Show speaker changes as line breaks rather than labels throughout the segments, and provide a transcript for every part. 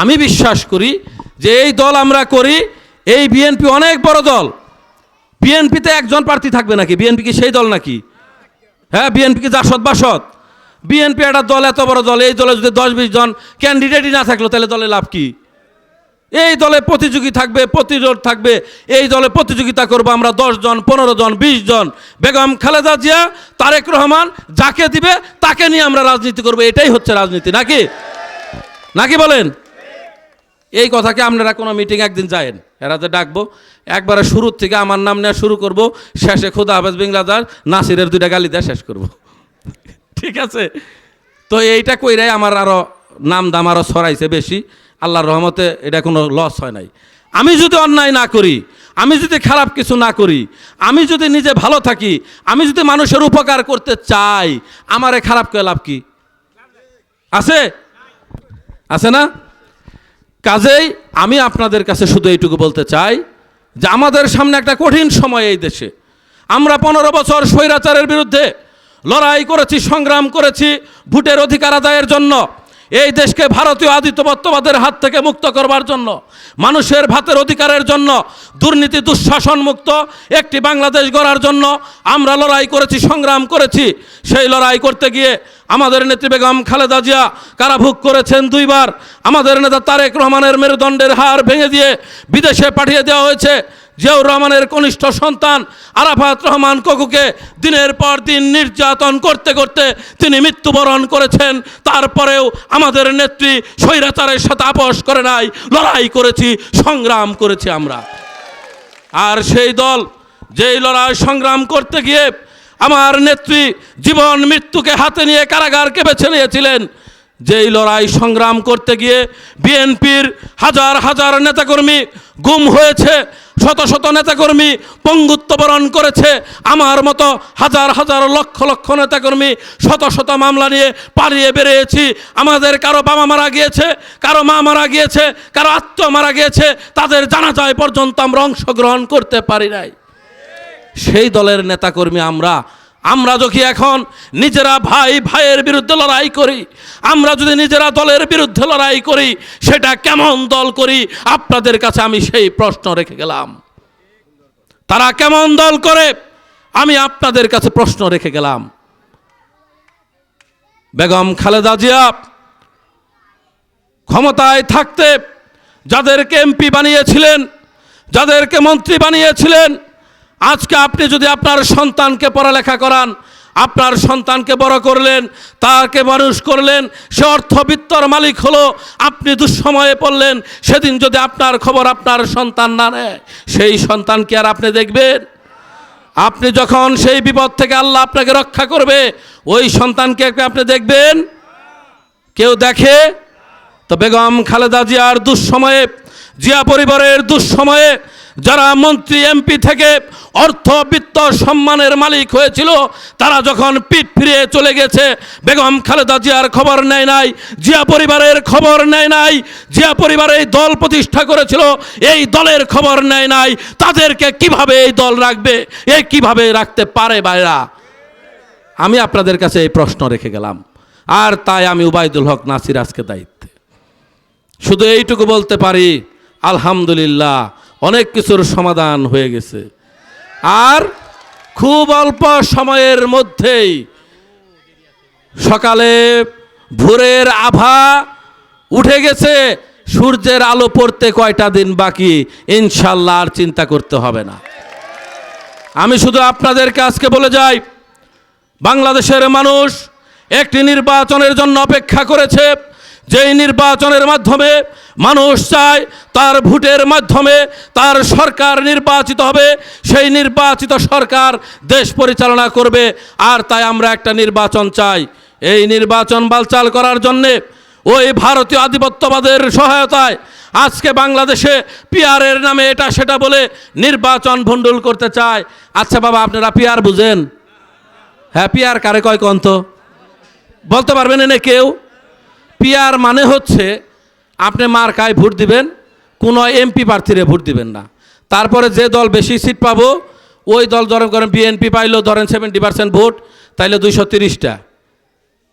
আমি বিশ্বাস করি যে এই দল আমরা করি, এই বিএনপি অনেক বড় দল। বিএনপিতে একজন প্রার্থী থাকবে নাকি? বিএনপি কি সেই দল নাকি? হ্যাঁ বিএনপি কি জাসদ বাসদ? বিএনপি একটা দল, এত বড় দল, এই দলে যদি দশ বিশ জন ক্যান্ডিডেটই না থাকল, তাহলে দলে লাভ কি? এই দলে প্রতিযোগী থাকবে, প্রতিরোধ থাকবে, এই দলে প্রতিযোগিতা করব আমরা দশ জন, পনেরো জন, বিশ জন। বেগম খালেদা জিয়া, তারেক রহমান যাকে দিবে, তাকে নিয়ে আমরা রাজনীতি করব, এটাই হচ্ছে রাজনীতি, নাকি? নাকি বলেন? এই কথাকে আপনারা কোনো মিটিং একদিন যায়েন। এরাতে ডাকবো। একবারে শুরুর থেকে আমার নাম নেওয়া শুরু করব। শেষে খুদা হাফেজ বিংলাদার নাসিরের দুইটা গালি দেওয়া শেষ করব। ঠিক আছে? তো এইটা কইরাই আমার আরও নাম দাম আরও ছড়াইছে বেশি। আল্লাহর রহমতে এটা কোনো লস হয় নাই। আমি যদি অন্যায় না করি, আমি যদি খারাপ কিছু না করি, আমি যদি নিজে ভালো থাকি, আমি যদি মানুষের উপকার করতে চাই, আমারে খারাপ করে লাভ কি? আছে? আছে না? কাজেই আমি আপনাদের কাছে শুধু এইটুকু বলতে চাই যে আমাদের সামনে একটা কঠিন সময় এই দেশে। আমরা পনেরো বছর স্বৈরাচারের বিরুদ্ধে লড়াই করেছি, সংগ্রাম করেছি, ভোটের অধিকার আদায়ের জন্য। এই দেশকে ভারতীয় আদিত্যবত্তবাদের হাত থেকে মুক্ত করবার জন্য, মানুষের ভাতের অধিকারের জন্য, দুর্নীতি দুঃশাসন মুক্ত একটি বাংলাদেশ গড়ার জন্য আমরা লড়াই করেছি, সংগ্রাম করেছি। সেই লড়াই করতে গিয়ে আমাদের নেত্রী বেগম খালেদা জিয়া কারাভোগ করেছেন দুইবার। আমাদের নেতা তারেক রহমানের মেরুদণ্ডের হার ভেঙে দিয়ে বিদেশে পাঠিয়ে দেওয়া হয়েছে। জিয়াউর রহমানের কনিষ্ঠ সন্তান আরাফাত রহমান ককুকে দিনের পর দিন নির্যাতন করতে করতে তিনি মৃত্যুবরণ করেছেন। তারপরেও আমাদের নেত্রী স্বৈরাচারের সাথে আপোষ করে নাই, লড়াই করেছি, সংগ্রাম করেছি আমরা। আর সেই দল যেই লড়াই সংগ্রাম করতে গিয়ে আমার নেত্রী জীবন মৃত্যুকে হাতে নিয়ে কারাগারকে বেছে নিয়েছিলেন যেই লড়াই সংগ্রাম করতে গিয়ে বিএনপির হাজার হাজার নেতাকর্মী গুম হয়েছে শত শত নেতাকর্মী পঙ্গুত্ব বরণ করেছে। আমার মতো হাজার হাজার লক্ষ লক্ষ নেতাকর্মী শত শত মামলা নিয়ে পালিয়ে বেরিয়েছি। আমাদের কারও বাবা মারা গিয়েছে, কারও মা মারা গিয়েছে, কারও আত্মীয় মারা গিয়েছে, তাদের জানা যায় পর্যন্ত আমরা অংশগ্রহণ করতে পারি নাই। সেই দলের নেতাকর্মী আমরা আমরা যদি এখন নিজেরা ভাই ভাইয়ের বিরুদ্ধে লড়াই করি, আমরা যদি নিজেরা দলের বিরুদ্ধে লড়াই করি, সেটা কেমন দল করি? আপনাদের কাছে আমি সেই প্রশ্ন রেখে গেলাম। তারা কেমন দল করে? আমি আপনাদের কাছে প্রশ্ন রেখে গেলাম। বেগম খালেদা জিয়া ক্ষমতায় থাকতে যাদেরকে এমপি বানিয়েছিলেন, যাদেরকে মন্ত্রী বানিয়েছিলেন আজকে আপনি যদি আপনার সন্তানকে পড়ালেখা করান, আপনার সন্তানকে বড় করলেন, তাকে মানুষ করলেন, সে অর্থবিত্তর মালিক হলো, আপনি দুঃসময়ে পড়লেন, সেদিন যদি আপনার খবর আপনার সন্তান না নেয়, সেই সন্তানকে আর আপনি দেখবেন? আপনি যখন সেই বিপদ থেকে আল্লাহ আপনাকে রক্ষা করবে, ওই সন্তানকে আপনি দেখবেন? কেউ দেখে? তো বেগম খালেদা জিয়ার দুঃসময়ে, জিয়া পরিবারের দুঃসময়ে যারা মন্ত্রী, এমপি থেকে অর্থ, বিত্ত সম্মানের মালিক হয়েছিল, তারা যখন পিঠ ফিরিয়ে চলে গেছে, বেগম খালেদা জিয়ার খবর নেয় নাই, জিয়া পরিবারের খবর নেয় নাই, জিয়া পরিবার এই দল প্রতিষ্ঠা করেছিল, এই দলের খবর নেয় নাই, তাদেরকে কীভাবে এই দল রাখবে, এ কীভাবে রাখতে পারে বাইরা আমি আপনাদের কাছে এই প্রশ্ন রেখে গেলাম, আর তাই আমি উবায়দুল হক নাসির আজকে দায়িত্বে। শুধু এইটুকু বলতে পারি, আলহামদুলিল্লাহ অনেক কিছুর সমাধান হয়ে গেছে। আর খুব অল্প সময়ের মধ্যেই সকালে ভোরের আভা উঠে গেছে, সূর্যের আলো পড়তে কয়টা দিন বাকি, ইনশাল্লাহ আর চিন্তা করতে হবে না। আমি শুধু আপনাদেরকে আজকে বলে যাই, বাংলাদেশের মানুষ একটি নির্বাচনের জন্য অপেক্ষা করেছে যেই নির্বাচনের মাধ্যমে মানুষ চায়, তার ভোটের মাধ্যমে তার সরকার নির্বাচিত হবে, সেই নির্বাচিত সরকার দেশ পরিচালনা করবে। আর তাই আমরা একটা নির্বাচন চাই। এই নির্বাচন বালচাল করার জন্যে ওই ভারতীয় আধিপত্যবাদের সহায়তায় আজকে বাংলাদেশে পিয়ারের নামে এটা সেটা বলে নির্বাচন ভণ্ডুল করতে চায়। আচ্ছা বাবা, আপনারা পিয়ার বুঝেন? হ্যাঁ পিয়ার কারে কয় কন্ত বলতে পারবেন এনে কেউ? পিয়ার মানে হচ্ছে আপনি মার্কায় ভোট দিবেন, কোনো এমপি প্রার্থীরে ভোট দিবেন না। তারপরে যে দল বেশি সিট পাবো, ওই দল ধরেন করেন বিএনপি পাইলেও ধরেন সেভেন্টি পার্সেন্ট ভোট, তাইলে দুইশো তিরিশটা,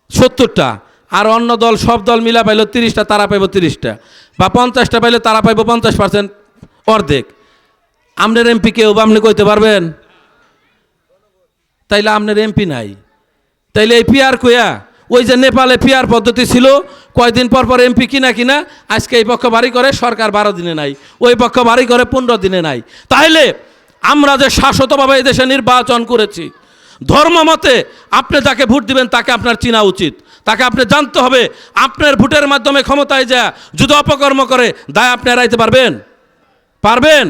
সত্তরটা। আর অন্য দল, সব দল মিলা পাইলো তিরিশটা, তারা পাইব তিরিশটা। বা পঞ্চাশটা পাইলে তারা পাইব পঞ্চাশ পার্সেন্ট অর্ধেক। আপনার এমপি কেউ বা আপনি কইতে পারবেন? তাইলে আপনার এমপি নাই। তাইলে এই পিয়ার কুয়া ওই যে নেপালে পিয়ার পদ্ধতি ছিল, কয়দিন পর পর এমপি কিনা কিনা, আজকে এই পক্ষ বাড়ি করে, সরকার বারো দিনে নাই। ওই পক্ষ বাড়ি করে পনেরো দিনে নাই। তাইলে আমরা যে শাশ্বতভাবে এই দেশে নির্বাচন করেছি, ধর্ম মতে আপনি যাকে ভোট দিবেন তাকে আপনার চিনা উচিত। তাকে আপনি জানতে হবে, আপনার ভোটের মাধ্যমে ক্ষমতায় যা যদি অপকর্ম করে দায় আপনি এড়াইতে পারবেন? পারবেন?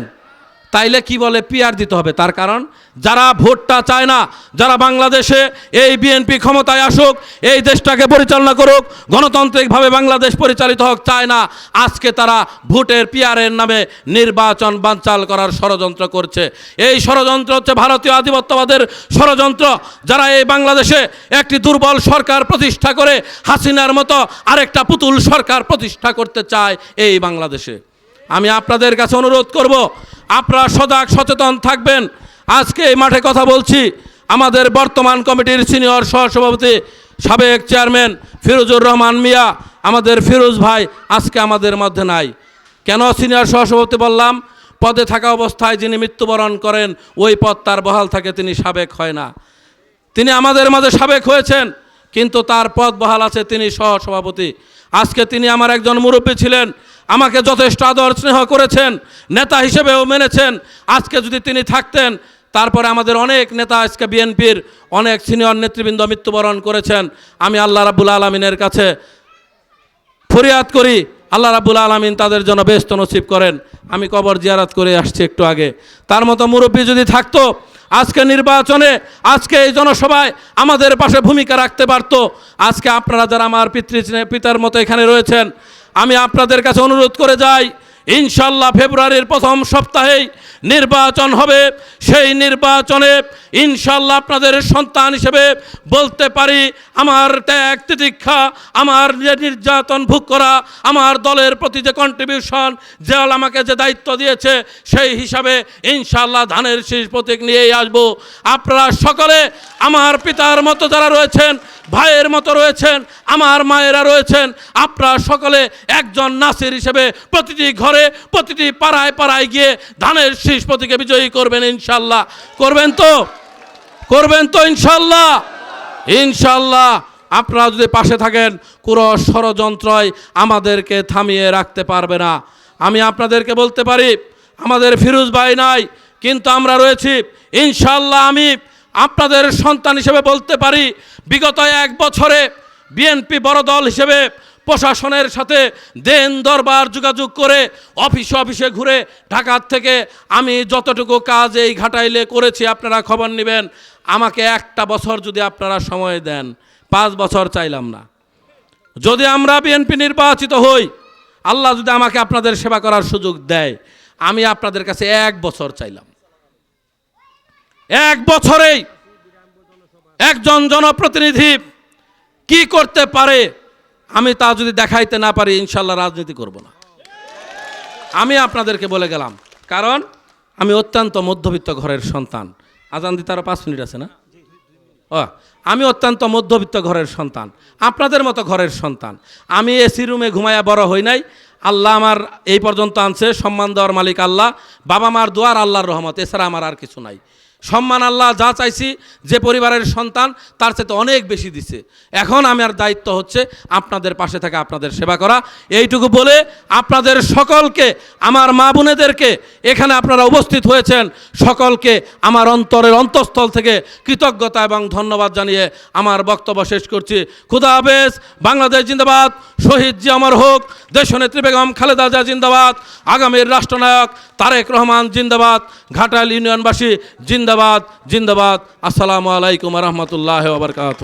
তাইলে কি বলে পিয়ার দিতে হবে? তার কারণ, যারা ভোটটা চায় না, যারা বাংলাদেশে এই বিএনপি ক্ষমতায় আসুক, এই দেশটাকে পরিচালনা করুক, গণতান্ত্রিকভাবে বাংলাদেশ পরিচালিত হোক, চায় না, আজকে তারা ভোটের পিয়ারের নামে নির্বাচন বানচাল করার ষড়যন্ত্র করছে। এই ষড়যন্ত্র হচ্ছে ভারতীয় আধিপত্যবাদের ষড়যন্ত্র, যারা এই বাংলাদেশে একটি দুর্বল সরকার প্রতিষ্ঠা করে হাসিনার মতো আরেকটা পুতুল সরকার প্রতিষ্ঠা করতে চায় এই বাংলাদেশে। আমি আপনাদের কাছে অনুরোধ করব, আপনারা সজাগ সচেতন থাকবেন। আজকে এই মাঠে কথা বলছি আমাদের বর্তমান কমিটির সিনিয়র সহসভাপতি সাবেক চেয়ারম্যান ফিরোজুর রহমান মিয়া, আমাদের ফিরোজ ভাই আজকে আমাদের মধ্যে নাই। কেন সিনিয়র সহসভাপতি বললাম, পদে থাকা অবস্থায় যিনি মৃত্যুবরণ করেন, ওই পদ তার বহাল থাকে, তিনি সাবেক হয় না। তিনি আমাদের মাঝে সাবেক হয়েছেন, কিন্তু তার পদ বহাল আছে তিনি সহসভাপতি। আজকে তিনি আমার একজন মুরব্বী ছিলেন আমাকে যথেষ্ট আদর স্নেহ করেছেন, নেতা হিসেবেও মেনেছেন, আজকে যদি তিনি থাকতেন, তারপরে আমাদের অনেক নেতা আজকে বিএনপির অনেক সিনিয়র নেতৃবৃন্দ মৃত্যুবরণ করেছেন। আমি আল্লাহ রাবুল আলমিনের কাছে ফরিয়াদ করি, আল্লাহ রাবুল আলমিন তাদের জন্য ব্যস্ত নসিব করেন। আমি কবর জিয়ারাত করে আসছি একটু আগে। তার মতো মুরব্বী যদি থাকতো, আজকে নির্বাচনে, আজকে এই জনসভায় আমাদের পাশে ভূমিকা রাখতে পারতো। আজকে আপনারা যারা আমার পিতৃ পিতার মতো এখানে রয়েছেন আমি আপনাদের কাছে অনুরোধ করে যাই, ইনশাল্লাহ ফেব্রুয়ারির প্রথম সপ্তাহেই নির্বাচন হবে। সেই নির্বাচনে ইনশাল্লাহ আপনাদের সন্তান হিসেবে বলতে পারি, আমার ত্যাগ তিতিক্ষা, আমার নির্যাতন ভোগ করা, আমার দলের প্রতি যে কন্ট্রিবিউশন যে আমাকে যে দায়িত্ব দিয়েছে, সেই হিসাবে ইনশাল্লাহ ধানের শীষ প্রতীক নিয়েই আসব। আপনারা সকলে, আমার পিতার মতো যারা রয়েছেন ভাইয়ের মতো রয়েছেন, আমার মায়েরা রয়েছেন। আপনারা সকলে একজন নাসির হিসেবে প্রতিটি ঘরে, প্রতিটি পাড়ায় পাড়ায় গিয়ে ধানের শীষ প্রতীকে বিজয়ী করবেন ইনশাল্লাহ। করবেন তো? করবেন তো ইনশাল্লাহ? ইনশাল্লাহ। আপনারা যদি পাশে থাকেন কোনো ষড়যন্ত্রই আমাদেরকে থামিয়ে রাখতে পারবে না। আমি আপনাদেরকে বলতে পারি, আমাদের ফিরোজ ভাই নাই, কিন্তু আমরা রয়েছি। ইনশাল্লাহ আমি আপনাদের সন্তান হিসেবে বলতে পারি, বিগত এক বছরে বিএনপি বড় দল হিসেবে প্রশাসনের সাথে দেন দরবার যোগাযোগ করে অফিসে অফিসে ঘুরে ঢাকার থেকে আমি যতটুকু কাজ এই ঘাটাইলে করেছি, আপনারা খবর নেবেন। আমাকে একটা বছর যদি আপনারা সময় দেন, পাঁচ বছর চাইলাম না। যদি আমরা বিএনপি নির্বাচিত হই, আল্লাহ যদি আমাকে আপনাদের সেবা করার সুযোগ দেয়, আমি আপনাদের কাছে এক বছর চাইলাম। এক বছরেই একজন জনপ্রতিনিধি কি করতে পারে, আমি তা যদি দেখাইতে না পারি, ইনশাল্লাহ রাজনীতি করব না। আমি আপনাদেরকে বলে গেলাম, কারণ আমি অত্যন্ত মধ্যবিত্ত ঘরের সন্তান। আজান দিতে আরও পাঁচ মিনিট আছে না? ও, আমি অত্যন্ত মধ্যবিত্ত ঘরের সন্তান, আপনাদের মতো ঘরের সন্তান। আমি এসি রুমে ঘুমায়া বড় হই নাই, আল্লাহ আমার এই পর্যন্ত আনছে, সম্মান দেওয়ার মালিক আল্লাহ, বাবা মার দোয়ার আল্লাহর রহমত, এছাড়া আমার আর কিছু নাই। সম্মান আল্লাহ যা চাইছি, যে পরিবারের সন্তান তার সাথে অনেক বেশি দিছে। এখন আমার দায়িত্ব হচ্ছে আপনাদের পাশে থাকা আপনাদের সেবা করা। এইটুকু বলে আপনাদের সকলকে, আমার মা বোনেদেরকে, এখানে আপনারা উপস্থিত হয়েছেন, সকলকে আমার অন্তরের অন্তঃস্থল থেকে কৃতজ্ঞতা এবং ধন্যবাদ জানিয়ে আমার বক্তব্য শেষ করছি। খুদা হাফেজ, বাংলাদেশ জিন্দাবাদ, শহীদ জি আমার হোক, দেশনেত্রী বেগম খালেদা জিয়া জিন্দাবাদ, আগামীর রাষ্ট্রনায়ক তারেক রহমান জিন্দাবাদ ঘাটাল ইউনিয়নবাসী জিন্দাবাদ জিন্দাবাদ আসসালামু আলাইকুম রহমতুল্লাহ বারকাত